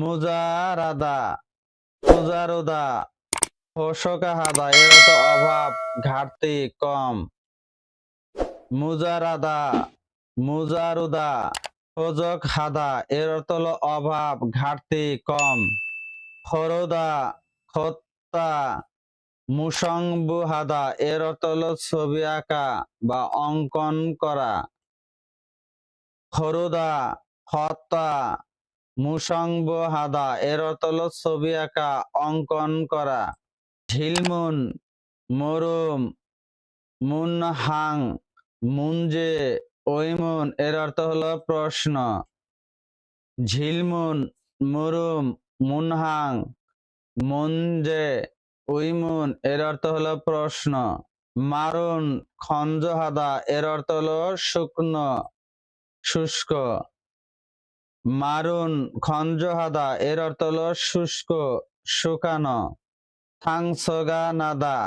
মুজারাদা মুজারুদা হোসকাহাদা এর অর্থ অভাব, ঘাটতি কম। মুজারাদা, মুজারুদা হোজক হাদা এর অর্থ হলো অভাব, ঘাটতি কম। খরদা, খত্তা মুসংবুহাদা এর অর্থ হলো ছবি আঁকা বা অঙ্কন করা। খরুদা হত্যা মুসংবহাদা এর অর্থ ছবি আঁকা, অঙ্কন করা। ঝিলমুন, মরুম, মুনহাং মুঞ্জে ওইমুন এর অর্থ হলো প্রশ্ন। ঝিলমুন, মুরুম, মুনহাং মুঞ্জে উইমুন এর অর্থ হলো প্রশ্ন। মারুন, খঞ্জহাদা, এর অর্থ হলো শুকনো, শুষ্ক। মারুন খঞ্জহাদা, এর অর্থ হলো শুষ্ক, শুকানো। থাংসগা নাদা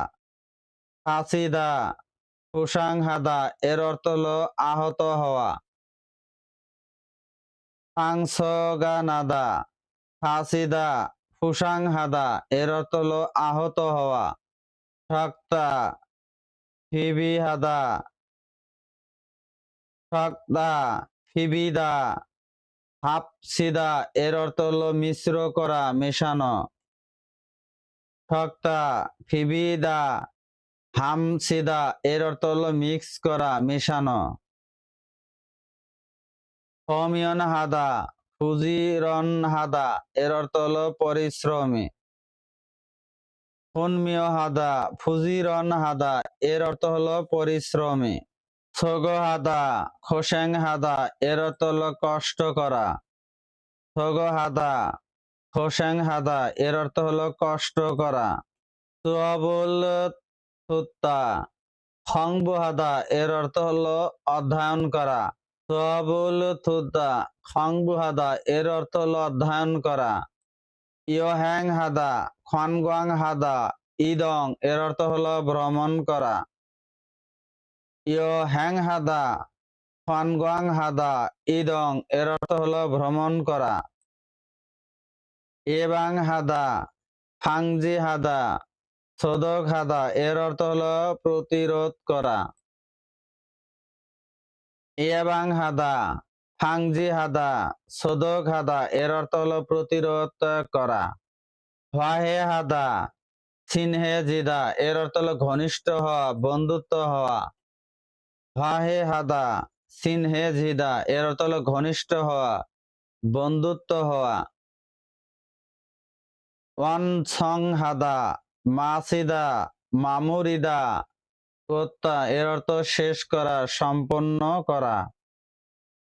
হাসিদা কুসাংহাদা এর অর্থ হলো আহত হওয়া। থাংসগা নাদা হাসিদা ফুসাংহাদা এর অর্থ হলো আহত হওয়া। শক্তা, ফিবিহাদা, শক্তা, ফিবিদা হাফসিদা, এর অর্থ হলো মিশ্র করা, মেশানো। শক্তা ফিবিদা, হামসিদা, এর অর্থ হলো মিক্স করা, মেশানো। হমিয়ন হাদা, ফুজিরন হাদা, এর অর্থ হলো পরিশ্রমী। হুনমিয় হাদা, ফুজিরন হাদা, এর অর্থ হলো পরিশ্রমী। ছগ হাদা খোসেং হাদা এর হলো কষ্ট করা। ছগ হাদা খোসেং হাদা এর অর্থ হলো কষ্ট করা। তুয়াবুল তুত্তা খংবুহাদা, এর অর্থ হলো অধ্যয়ন করা। তুয়াবুল তুত্তা খংবুহাদা, এর অর্থ হলো অধ্যয়ন করা। ইয়োহ্যাং হাদা খনগাং হাদা ইদং, এর অর্থ হলো ভ্রমণ করা। ইয়োহ্যাং হাদা খনগাং হাদা, ইদং, এর অর্থ হলো ভ্রমণ করা। এবাং হাদা, ফাংজি হাদা, সদক হাদা, এর অর্থ হলো প্রতিরোধ করা। এবাং হাদা, ফাংজি হাদা, সদক হাদা, এর অর্থ হলো প্রতিরোধ করা। হাহে হাদা সিনহে জিদা, এর অর্থ হলো ঘনিষ্ঠ হওয়া, বন্ধুত্ব হওয়া। হাহে হাদা, সিনহে জিদা এর অর্থ হলো ঘনিষ্ঠ হওয়া, বন্ধুত্ব হওয়া। ওয়ান সং হাদা মাসিদা মামুরিদা কোত্তা, এর অর্থ শেষ করা, সম্পন্ন করা।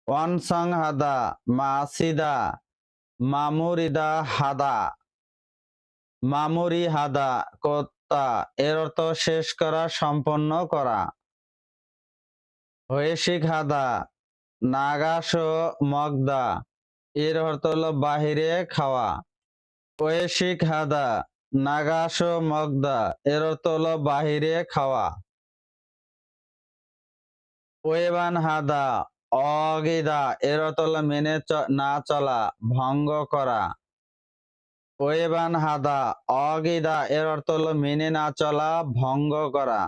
ওয়ান সং হাদা মাসিদা মামুরিদা হাদা মামুরি হাদা, কোত্তা, এর অর্থ শেষ করা, সম্পন্ন করা। হয়েশিক হাদা নাগাস মগদা। এর অর্থ হলো বাহিরে খাওয়া। ওয়েশিক হাদা নাগাস মগদা। এর অর্থ হলো বাহিরে খাওয়া। ওয়েবান হাদা। অগিদা। এর অর্থ হলো মেনে না চলা, ভঙ্গ করা। ওয়েবান হাদা। অগিদা। এর অর্থ হলো মেনে না চলা, ভঙ্গ করা।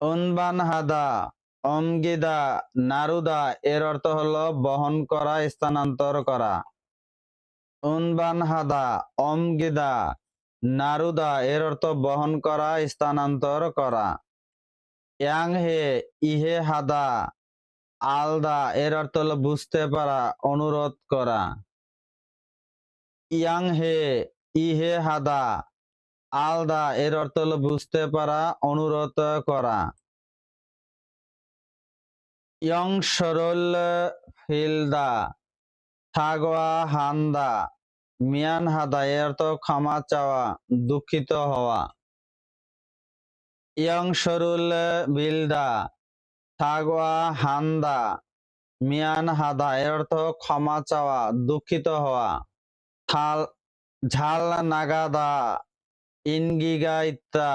উনবান হাদা অমগিদা, নারুদা, এর অর্থ হলো বহন করা, স্থানান্তর করা। উনবান হাদা অমগিদা, নারুদা, এর অর্থ বহন করা, স্থানান্তর করা। ইয়াং হে ইহে হাদা আলদা, এর অর্থ হলো বুঝতে পারা, অনুরোধ করা। ইয়াং হে ইহে হাদা আলদা, এর অর্থ হলো বুঝতে পারা, অনুরোধ করা। ইয়ং সরল ফিলদা থাগোয়া হান্দা, মিয়ান হাদা, এর অর্থ ক্ষমা চাওয়া, দুঃখিত হওয়া। ইয়ং সরুল বিলদা, থাগোয়া হান্দা, মিয়ান হাদা, এর অর্থ ক্ষমা চাওয়া, দুঃখিত হওয়া। থাল, ঝাল নাগাদা ইনগিগা ইত্তা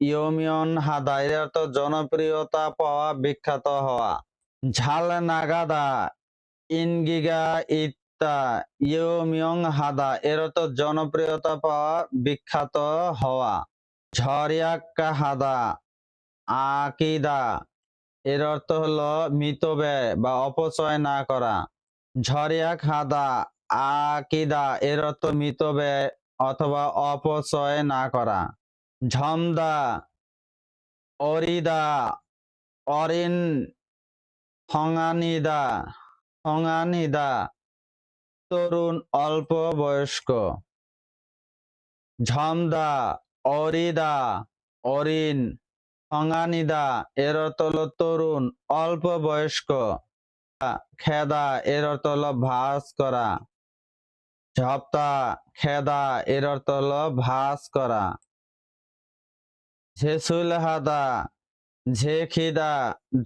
ইয়মিয়ন হাদা এর অর্থ জনপ্রিয়তা পাওয়া বিখ্যাত হওয়া। ঝাল নাগাদা ইনগিগা ইত মিথ্যা ইউ হাদা এর অর্থ জনপ্রিয়তা পাওয়া বিখ্যাত হওয়া। ঝরিয়াক্কা হাদা আকিদা এর অর্থ হলো মিতব্যয় বা অপচয় না করা। ঝরিয়াক হাদা আকিদা এর অর্থ মিতব্যয় অথবা অপচয় না করা। ঝমদা, অরিদা, অরিন হঙানিদা হঙানিদা তরুণ অল্প বয়স্ক ঝমদা, অরিদা, অরিন হঙানিদা এর হলো তরুণ অল্প বয়স্ক খেদা এর হলো ভাস করা। ঝপ্তা খেদা, এর অর্থ হলো ভাস করা। ঝেসুল হাদা ঝেখিদা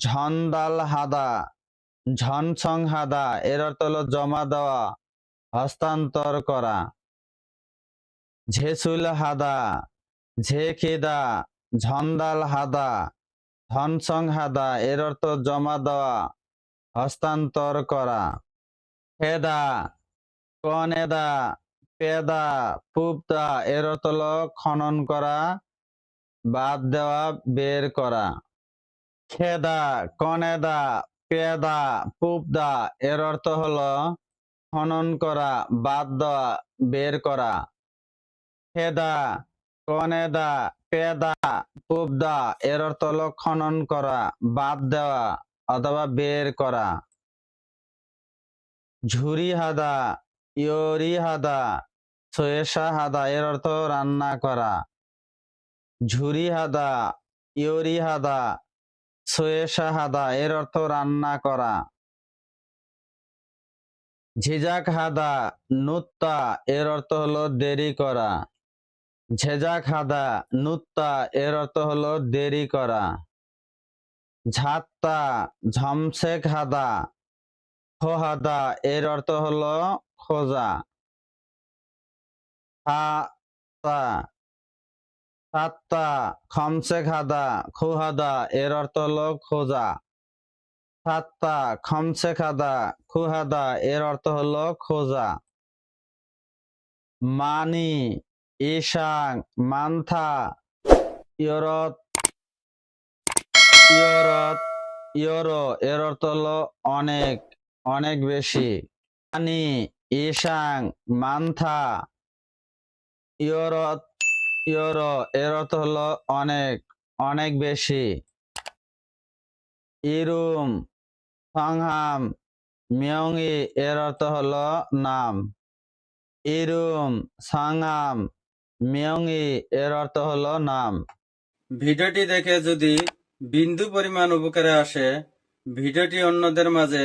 ঝন্দাল হাদা ঝনছং হাদা এর অর্থ হলো জমা দেওয়া, হস্তান্তর করা। ঝেসুল হাদা ঝেখিদা ঝন্দাল হাদা ধনসং হাদা এর অর্থ জমা দেওয়া, হস্তান্তর করা। খেদা কনেদা, পেদা পুবদা এর অর্থ খনন করা, বাদ দেওয়া, বের করা। খেদা, কনেদা, পেদা পুবদা এর অর্থ হলো খনন করা, বাদ দেওয়া, বের করা। খেদা, কনেদা, পেদা পুবদা এর অর্থ হলো খনন করা, বাদ দেওয়া অথবা বের করা। ঝুরি হাদা ইয়রি হাদা সোয়েশা হাদা এর অর্থ রান্না করা। ঝুরি হাদা ইয়রি হাদা সোয়েশা হাদা এর অর্থ রান্না করা। ঝিজাক হাদা নুত্তা, এর অর্থ হলো দেরি করা। ঝেজাক হাদা নুত্তা, এর অর্থ হলো দেরি করা। ঝাত্তা ঝমসেক হাদা খোহাদা, এর অর্থ হলো খোঁজা। হাতা সাত্তা খমসেক হাদা খুহাদা, এর অর্থ হলো খোঁজা। সাত্তা খমসেক হাদা খুহাদা, এর অর্থ হলো খোঁজা। মানি ঈশাং মান্থা, ইয়রত ইয়রত, ইয়রো, এর অর্থ হলো অনেক। অনেক বেশি। মানি ঈশাং মান্থা, ইয়রত, ইয়রো, এর অর্থ হলো অনেক অনেক বেশি। ইরুম, সংহাম, মিয়ংই, এর অর্থ হলো নাম। ইরুম, সাংহাম, মিয়ংই, এর অর্থ হলো নাম। ভিডিওটি দেখে যদি বিন্দু পরিমাণ উপকারে আসে, ভিডিওটি অন্যদের মাঝে